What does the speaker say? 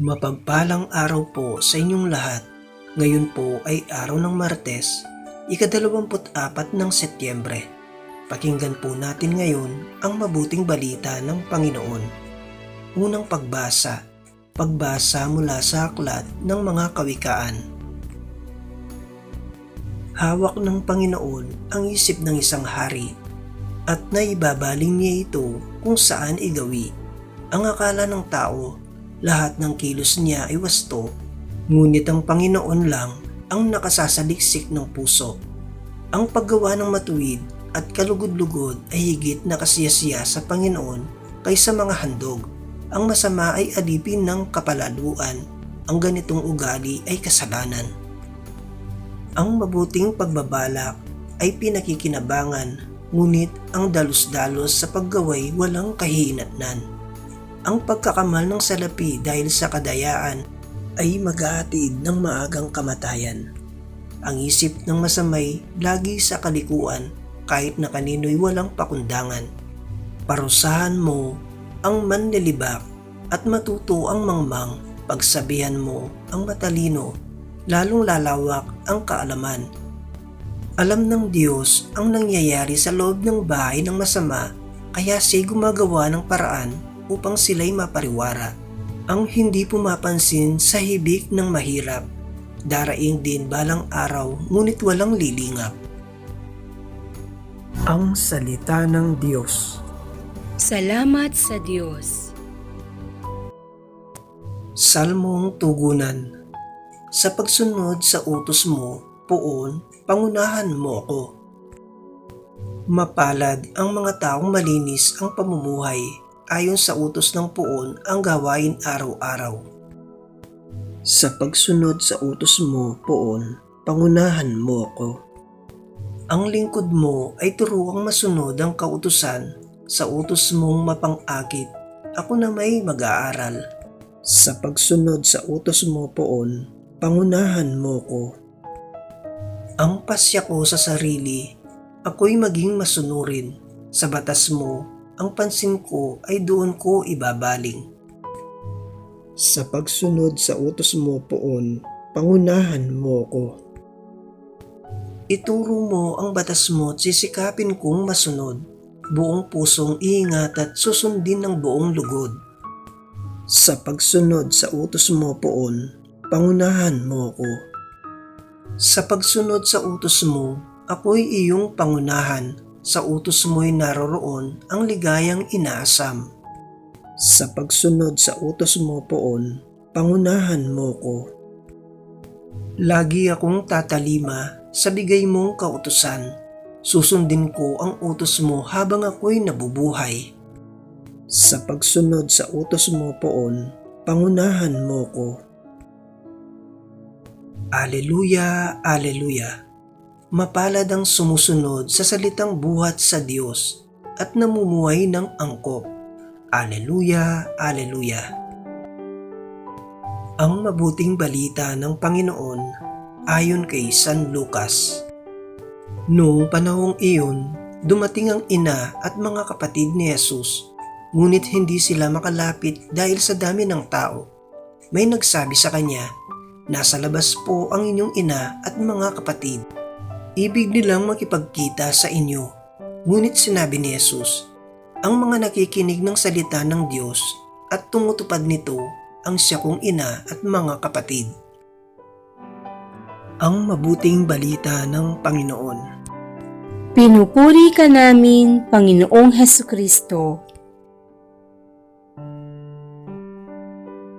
Mapagpalang araw po sa inyong lahat. Ngayon po ay araw ng Martes, ikadalawamput apat ng Setyembre. Pakinggan po natin ngayon ang mabuting balita ng Panginoon. Unang pagbasa, pagbasa mula sa aklat ng mga kawikaan. Hawak ng Panginoon ang isip ng isang hari at naibabaling niya ito kung saan igawi. Ang akala ng tao lahat ng kilos niya ay wasto, ngunit ang Panginoon lang ang nakasasaliksik ng puso. Ang paggawa ng matuwid at kalugod-lugod ay higit na kasiyasiya sa Panginoon kaysa mga handog. Ang masama ay alipin ng kapalaluan. Ang ganitong ugali ay kasalanan. Ang mabuting pagbabalak ay pinakikinabangan, ngunit ang dalos-dalos sa paggaway walang kahinatnan. Ang pagkakamal ng salapi dahil sa kadayaan ay mag-aatid ng maagang kamatayan. Ang isip ng masamay lagi sa kalikuan kahit na kanino'y walang pakundangan. Parusahan mo ang manlilibak at matuto ang mangmang pagsabihan mo ang matalino lalong lalawak ang kaalaman. Alam ng Diyos ang nangyayari sa loob ng bahay ng masama kaya siya gumagawa ng paraan upang sila'y mapariwara. Ang hindi pumapansin sa hibik ng mahirap, daraing din balang araw ngunit walang lilingap. Ang Salita ng Diyos Salamat sa Diyos. Salmong Tugunan Sa pagsunod sa utos mo, poon, pangunahan mo ako. Mapalad ang mga taong malinis ang pamumuhay ayon sa utos ng puon ang gawain araw-araw. Sa pagsunod sa utos mo, poon, pangunahan mo ako. Ang lingkod mo ay turuang masunod ang kautusan sa utos mong mapang-akit. Ako na may mag-aaral. Sa pagsunod sa utos mo, poon, pangunahan mo ko. Ang pasya ko sa sarili, ako'y maging masunurin. Sa batas mo, ang pansin ko ay doon ko ibabaling. Sa pagsunod sa utos mo poon, pangunahan mo ko. Ituro mo ang batas mo at sisikapin kong masunod. Buong pusong iingat at susundin ng buong lugod. Sa pagsunod sa utos mo poon, pangunahan mo ko. Sa pagsunod sa utos mo, ako'y iyong pangunahan sa utos mo'y naroroon ang ligayang inaasam. Sa pagsunod sa utos mo poon, pangunahan mo ko. Lagi akong tatalima sa bigay mong kautusan. Susundin ko ang utos mo habang ako'y nabubuhay. Sa pagsunod sa utos mo poon, pangunahan mo ko. Aleluya, Aleluya. Mapalad ang sumusunod sa salitang buhat sa Diyos at namumuhay ng angkop. Aleluya, Aleluya. Ang mabuting balita ng Panginoon ayon kay San Lucas. Noong panahong iyon, dumating ang ina at mga kapatid ni Jesus, ngunit hindi sila makalapit dahil sa dami ng tao. May nagsabi sa kanya, Nasa labas po ang inyong ina at mga kapatid ibig nilang makipagkita sa inyo. Ngunit sinabi ni Jesus, ang mga nakikinig ng salita ng Diyos at tumutupad nito ang siya kong ina at mga kapatid. Ang mabuting balita ng Panginoon. Pinupuri ka namin, Panginoong Heso Kristo.